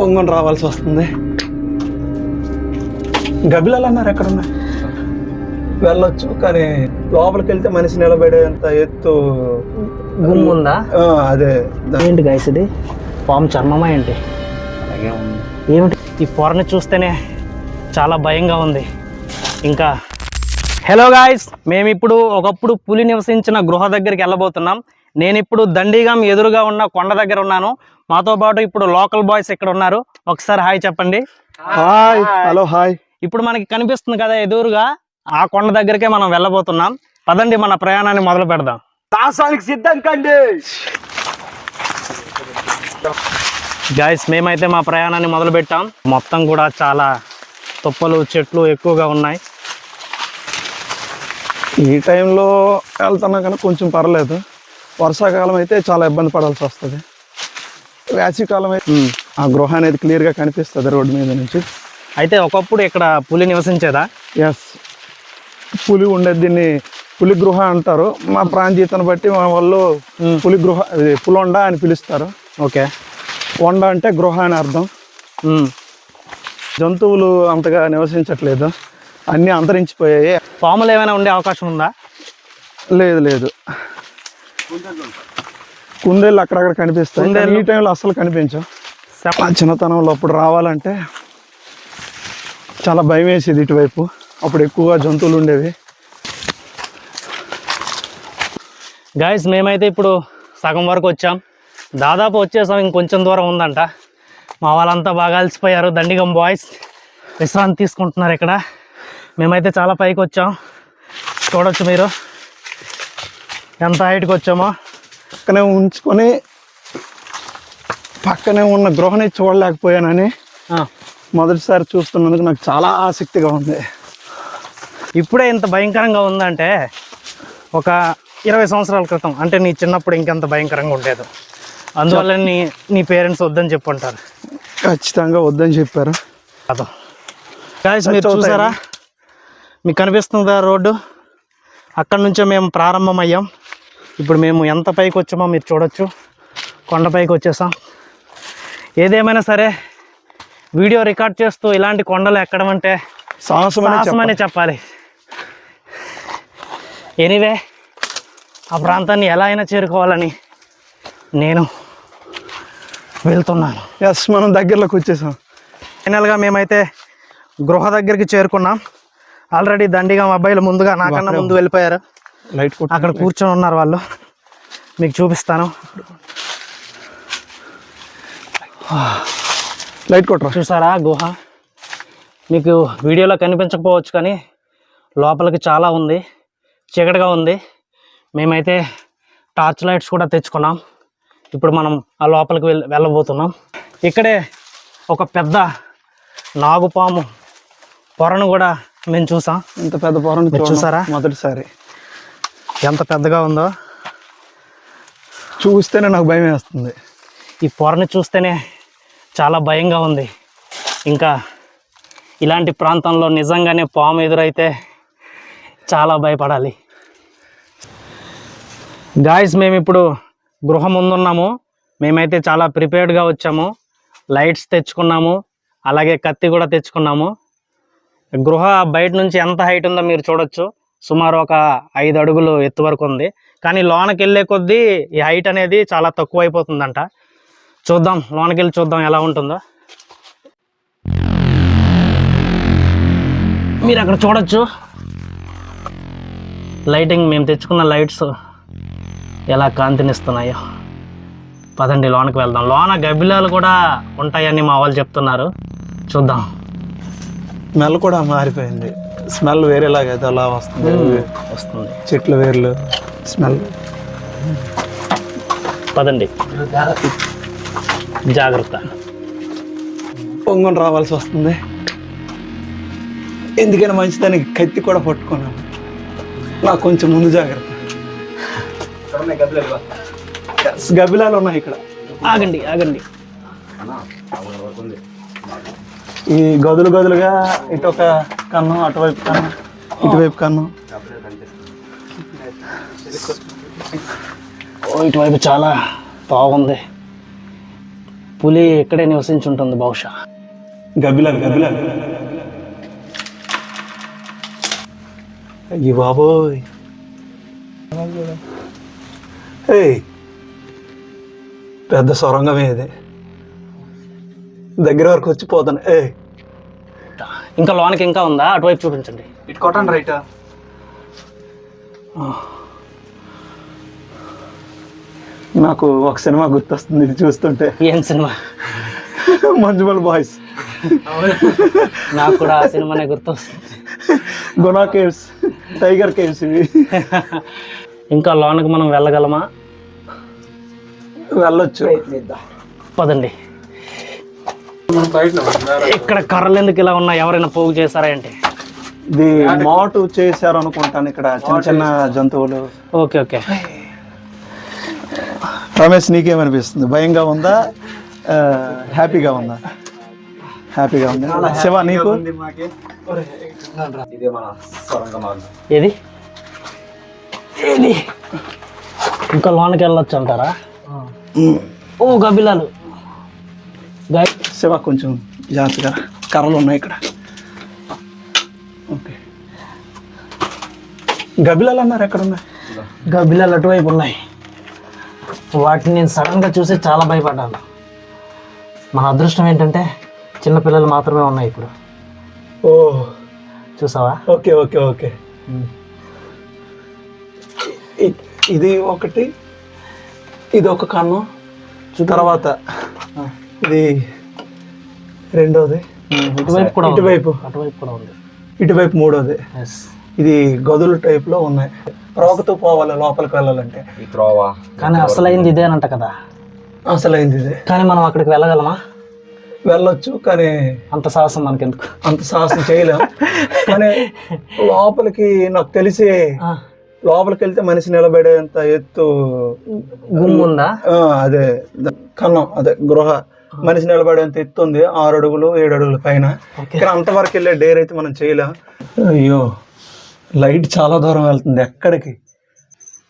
పొంగుని రావాల్సి వస్తుంది. గబిలాలు అన్నారు ఎక్కడ ఉన్నాయి వెళ్ళొచ్చు కానీ లోపలికి వెళ్తే మనిషి నిలబడేంత ఎత్తు గుమ్ము ఉందా? ఆ, అదే. ఏంటి గైస్ ఇది? పాము చర్మమా ఏంటి? ఏమిటి? ఈ పొరని చూస్తేనే చాలా భయంగా ఉంది. ఇంకా హలో గాయస్ మేము ఇప్పుడు ఒకప్పుడు పులి నివసించిన గృహ దగ్గరికి వెళ్ళబోతున్నాం. నేను ఇప్పుడు దండిగా ఎదురుగా ఉన్న కొండ దగ్గర ఉన్నాను. మాతో పాటు ఇప్పుడు లోకల్ బాయ్స్ ఇక్కడ ఉన్నారు. ఒకసారి హాయ్ చెప్పండి. హాయ్. Hello hi. ఇప్పుడు మనకి కనిపిస్తుంది కదా ఎదురుగా ఆ కొండ దగ్గరికే మనం వెళ్ళబోతున్నాం. పదండి మన ప్రయాణాన్ని మొదలు పెడదాం. సిద్ధం కండి. గాయస్ మేమైతే మా ప్రయాణాన్ని మొదలు పెట్టాం. మొత్తం కూడా చాలా తుప్పలు చెట్లు ఎక్కువగా ఉన్నాయి. ఈ టైంలో వెళ్తున్నా కానీ కొంచెం పర్లేదు. వర్షాకాలం అయితే చాలా ఇబ్బంది పడాల్సి వస్తుంది. వేసవికాలం అయితే ఆ గృహ అనేది క్లియర్గా కనిపిస్తుంది రోడ్డు మీద నుంచి. అయితే ఒకప్పుడు ఇక్కడ పులి నివసించేదా? ఎస్ పులి ఉండేది దీన్ని పులి గృహ అంటారు. మా ప్రాంతీయతను బట్టి మా వాళ్ళు పులి గృహ పులొండ అని పిలుస్తారు. ఓకే. వండ అంటే గృహ అని అర్థం. జంతువులు అంతగా నివసించట్లేదు. అన్నీ అంతరించిపోయాయి. పాములు ఏమైనా ఉండే అవకాశం ఉందా? లేదు లేదు. కుందేళ్ళు అక్కడక్కడ కనిపిస్తాయి? ఈ టైంలో అస్సలు కనిపించవు. సెప్- మా చిన్నతనంలో అప్పుడు రావాలంటే చాలా భయం వేసేది ఇటువైపు. అప్పుడు ఎక్కువగా జంతువులు ఉండేవి. గాయస్ మేమైతే ఇప్పుడు సగం వరకు వచ్చాం. దాదాపు వచ్చేసాం ఇంకొంచెం దూరం ఉందంట. మా వాళ్ళంతా బాగా అలసిపోయారు. దండిగం బాయ్స్ విశ్రాంతి తీసుకుంటున్నారు ఇక్కడ. మేమైతే చాలా పైకి వచ్చాం. చూడొచ్చు మీరు. ఎంత హైట్కి వచ్చామో? పక్కనే ఉంచుకొని పక్కనే ఉన్న గృహని చూడలేకపోయానని మొదటిసారి చూస్తున్నందుకు నాకు చాలా ఆసక్తిగా ఉంది. ఇప్పుడే ఇంత భయంకరంగా ఉందంటే ఒక ఇరవై సంవత్సరాల క్రితం అంటే నీ చిన్నప్పుడు ఇంకెంత భయంకరంగా ఉండేది. అందువల్ల నీ నీ పేరెంట్స్ వద్దని చెప్పుంటారు. ఖచ్చితంగా వద్దని చెప్పారు. గాయస్ మీరు. చూసారా? మీకు కనిపిస్తుందా రోడ్డు? అక్కడ నుంచే మేము ప్రారంభమయ్యాం. ఇప్పుడు మేము ఎంత పైకి వచ్చామో మీరు చూడొచ్చు. కొండపైకి వచ్చేసాం. ఏదేమైనా సరే వీడియో రికార్డ్ చేస్తూ ఇలాంటి కొండలు ఎక్కడం అంటే సాహసమనే చెప్పాలి. ఎనీవే ఆ ప్రాంతాన్ని ఎలా అయినా చేరుకోవాలని నేను వెళ్తున్నాను. ఎస్ మనం దగ్గరలోకి వచ్చేసాం. ఫైనల్గా మేమైతే గృహ దగ్గరికి చేరుకున్నాం. ఆల్రెడీ దండిగా మా అబ్బాయిలు ముందుగా నాకన్నా ముందు వెళ్ళిపోయారు. లైట్ అక్కడ కూర్చొని ఉన్నారు వాళ్ళు. మీకు చూపిస్తాను. లైట్ కొట్టరా? చూసారా గుహ? మీకు వీడియోలో కనిపించకపోవచ్చు కానీ లోపలికి చాలా ఉంది. చీకటిగా ఉంది. మేమైతే టార్చ్ లైట్స్ కూడా తెచ్చుకున్నాం. ఇప్పుడు మనం ఆ లోపలికి వెళ్ళ వెళ్ళబోతున్నాం. ఇక్కడే ఒక పెద్ద నాగుపాము పొరను కూడా మేము చూసాం. ఇంత పెద్ద పొరను చూసారా? మొదటిసారి. ఎంత పెద్దగా ఉందో. చూస్తేనే నాకు భయం వేస్తుంది. ఈ పొరని చూస్తేనే చాలా భయంగా ఉంది. ఇంకా ఇలాంటి ప్రాంతంలో నిజంగానే పాము ఎదురైతే చాలా భయపడాలి. గాయస్ మేము ఇప్పుడు గృహ ముందున్నాము. మేమైతే చాలా ప్రిపేర్డ్గా వచ్చాము. లైట్స్ తెచ్చుకున్నాము. అలాగే కత్తి కూడా తెచ్చుకున్నాము. గృహ బయట నుంచి ఎంత హైట్ ఉందో మీరు చూడొచ్చు. సుమారు ఒక ఐదు అడుగులు ఎత్తు వరకు ఉంది. కానీ లోనకి వెళ్ళే కొద్దీ ఈ హైట్ అనేది చాలా తక్కువ అయిపోతుందంట చూద్దాం లోనకి వెళ్ళి చూద్దాం ఎలా ఉంటుందో. మీరు అక్కడ చూడొచ్చు. లైటింగ్ మేము తెచ్చుకున్న లైట్స్ ఎలా కాంతినిస్తున్నాయో. పదండి లోనకి వెళ్దాం. లోన గబ్బిలాలు కూడా ఉంటాయని మా వాళ్ళు చెప్తున్నారు. చూద్దాం. స్మెల్ కూడా మారిపోయింది. స్మెల్ వేరేలాగా అయితే అలా వస్తుంది. వస్తుంది. చెట్లు వేర్లు స్మెల్. పదండి. జాగ్రత్త. పొంగని రావాల్సి వస్తుంది. ఎందుకైనా మంచిదాన్ని కత్తి కూడా పట్టుకున్నాను. నాకు కొంచెం ముందు జాగ్రత్త. Yes, గబ్బిలాలు ఉన్నాయి ఇక్కడ. ఆగండి ఆగండి. ఈ గదులు గదులుగా ఇటు ఒక కన్ను అటువైపు కన్ను ఇటువైపు కన్ను. ఓ ఇటువైపు చాలా బాగుంది. పులి ఇక్కడే నివసించి ఉంటుంది బహుశా. గబ్బిలా గబ్బిలా అయ్యి బాబోయ్. ఏయ్ పెద్ద సొరంగమే ఇది. దగ్గర వరకు వచ్చి పోతాను. ఏ. ఇంకా లోనికి ఇంకా ఉందా? అటువైపు చూపించండి. ఇటు కొట్టండి రైట్. నాకు ఒక సినిమా గుర్తొస్తుంది ఇది చూస్తుంటే. ఏం సినిమా? మంజుమల్ బాయ్స్. నాకు కూడా ఆ సినిమానే గుర్తొస్తుంది. గునా కేవ్స్ టైగర్ కేవ్స్ ఇవి. ఇంకా లోనికి మనం వెళ్ళగలమా? వెళ్ళొచ్చు. పదండి. ఇక్కడ కర్రలు ఎందుకు ఇలా ఉన్నాయి? ఎవరైనా పోగు చేశారా ఏంటి? ఇది మాటు చేశారు అనుకుంటాను ఇక్కడ చిన్న చిన్న జంతువులు. Okay okay. రమేష్ నీకేమనిపిస్తుంది? భయంగా ఉందా? హ్యాపీగా ఉందా? హ్యాపీగా ఉంది. శివ నీకు? ఏది? ఏది? ఇంకా లోనికి వెళ్ళొచ్చు అంటారా? ఓ గబిలాలు గాయ శివ కొంచెం జాగ్రత్తగా కర్రలు ఉన్నాయి ఇక్కడ. ఓకే గబిలాలు అన్నారు ఎక్కడ ఉన్నాయి గబిలాలు అటువైపు ఉన్నాయి. వాటిని నేను సడన్గా చూసి చాలా భయపడ్డాను. మన అదృష్టం ఏంటంటే చిన్నపిల్లలు మాత్రమే ఉన్నాయి ఇప్పుడు. ఓ. చూసావా? ఓకే ఓకే ఓకే ఇది ఒకటి ఇది ఒక కన్ను. తర్వాత ఇది రెండోది. ఇటువైపు కూడా ఉంది. ఇటువైపు. అటువైపు కూడా ఉంది. ఇటువైపు మూడోది. ఎస్ ఇది గదుల టైప్లో ఉన్నాయి. రోకతో పోవాలి లోపలికి వెళ్ళాలంటే. కానీ అసలైంది ఇదేనంట కదా. అసలైంది ఇది. కానీ మనం అక్కడికి వెళ్ళగలమా? వెళ్ళొచ్చు కానీ అంత సాహసం మనకెందుకు? అంత సాహసం చేయలేం. కానీ లోపలికి నాకు తెలిసి లోపలికి వెళ్తే మనిషి నిలబడేంత ఎత్తు గుమ్ము ఉందా ఆ, అదే. కన్నం అదే గృహ. మనిషి నిలబడేంత ఎత్తు ఉంది ఆరు అడుగులు ఏడు అడుగుల పైన. ఇక్కడ అంతవరకు వెళ్ళే డేర్ అయితే మనం చేయలేం. అయ్యో లైట్ చాలా దూరం వెళ్తుంది ఎక్కడికి?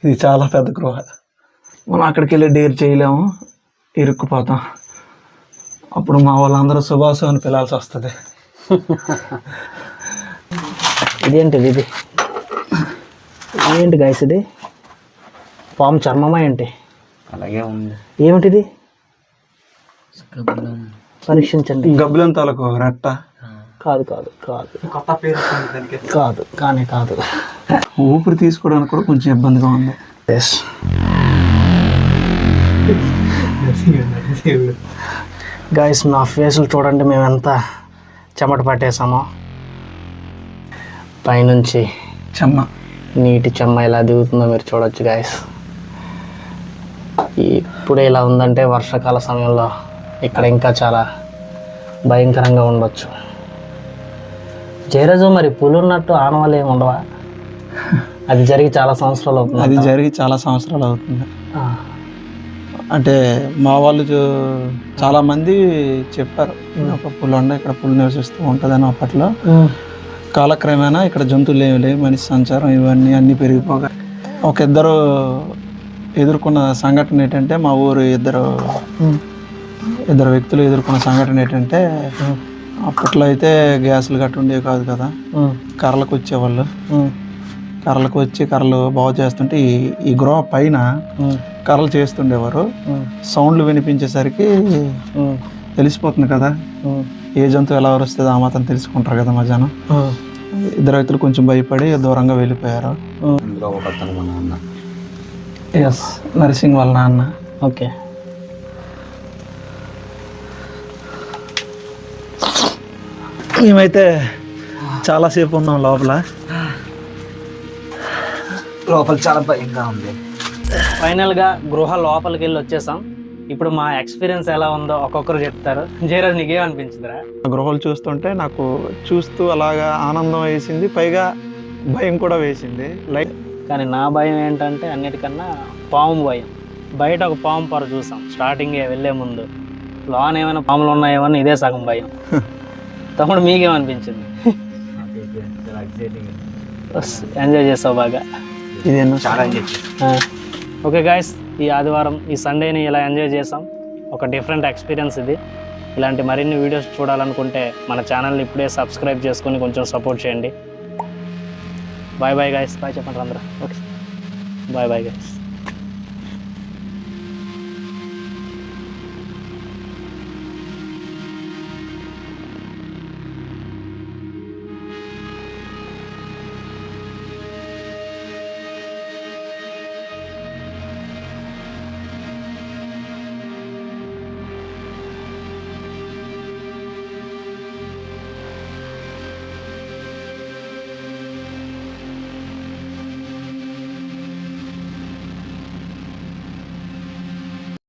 ఇది చాలా పెద్ద గృహ. మనం అక్కడికి వెళ్ళి డేర్ చేయలేము ఇరుక్కుపోతాం. అప్పుడు మా వాళ్ళందరూ సుభాసు అని పిలాల్సి వస్తుంది. ఇదేంటిది ఇది? ఏంటి గైస్ ఇది? పాము చర్మమా ఏంటి? అలాగే ఉంది. ఏమిటిది? పరీక్షించండి. గబ్బిలం తాలకు రెట్ట. కాదు కాదు కాదు. కొత్త పేరు దానికి. కాదు కానీ కాదు. ఊపిరి తీసుకోవడానికి కూడా కొంచెం ఇబ్బందిగా ఉంది. ఎస్ గైస్ మా ఫేసులు చూడండి మేము ఎంత చెమట పట్టేసామో పైనుంచి చెమ్మ. నీటి చెమ్మ ఎలా దిగుతుందో మీరు చూడొచ్చు గాయస్ ఇప్పుడే ఇలా ఉందంటే వర్షాకాల సమయంలో ఇక్కడ ఇంకా చాలా భయంకరంగా ఉండొచ్చు. జయరాజు మరి పులి ఉన్నట్టు ఆనవాళ్ళు ఏమి ఉండవా? అది జరిగి చాలా సంవత్సరాలు అవుతుంది అది జరిగి చాలా సంవత్సరాలు అవుతుంది. అంటే మా వాళ్ళు చూ- చాలా మంది చెప్పారు ఒక పులి ఉండ ఇక్కడ పులి నివసిస్తూ ఉంటుందని అప్పట్లో. కాలక్రమేణా ఇక్కడ జంతువులు ఏమి లేవు మనిషి సంచారం ఇవన్నీ అన్నీ పెరిగిపోగా ఒక ఇద్దరు ఎదుర్కొన్న సంఘటన ఏంటంటే మా ఊరు ఇద్దరు ఇద్దరు వ్యక్తులు ఎదుర్కొన్న సంఘటన ఏంటంటే అప్పట్లో అయితే గ్యాసులు గట్ట ఉండేవి కాదు కదా. కర్రలకు వచ్చేవాళ్ళు. కర్రలకు వచ్చి కర్రలు బాగు చేస్తుంటే ఈ ఈ గృహ పైన కర్రలు చేస్తుండేవారు. సౌండ్లు వినిపించేసరికి తెలిసిపోతుంది కదా. ఏ జంతువు ఎలా వరుస్తుందో ఆ మాత్రం తెలుసుకుంటారు కదా మధ్యాహ్నం. ఉమ్, ఇద్దరు వ్యక్తులు కొంచెం భయపడి దూరంగా వెళ్ళిపోయారు. ఎస్ నర్సింగ్ వాళ్ళ నాన్న. ఓకే. మేమైతే చాలాసేపు ఉన్నాం లోపల. లోపల చాలా భయంగా ఉంది. ఫైనల్గా గృహ లోపలికి వెళ్ళి వచ్చేసాం. ఇప్పుడు మా ఎక్స్పీరియన్స్ ఎలా ఉందో ఒక్కొక్కరు చెప్తారు. జయరాజ్ నీకేమనిపించిందిరా? ఆ గృహాలు చూస్తుంటే నాకు చూస్తూ అలాగా ఆనందం వేసింది. పైగా భయం కూడా వేసింది. లైక్ కానీ నా భయం ఏంటంటే అన్నిటికన్నా పాము భయం. బయట ఒక పాము పొర చూసాం. స్టార్టింగే వెళ్ళే ముందు. లోన్ ఏమైనా పాములు ఉన్నాయేమని ఇదే సగం భయం. తమ్ముడు మీకేమనిపించింది? ఎంజాయ్ చేస్తావు బాగా. ఇదేనా? చాలా. ఓకే గాయస్ ఈ ఆదివారం ఈ సండేని ఇలా ఎంజాయ్ చేసాం. ఒక డిఫరెంట్ ఎక్స్పీరియన్స్ ఇది. ఇలాంటి మరిన్ని వీడియోస్ చూడాలనుకుంటే మన ఛానల్ని ఇప్పుడే సబ్స్క్రైబ్ చేసుకొని కొంచెం సపోర్ట్ చేయండి. బాయ్ బాయ్ గైస్ బాయ్ చెప్పండి అందరూ ఓకే బాయ్ బాయ్ గైస్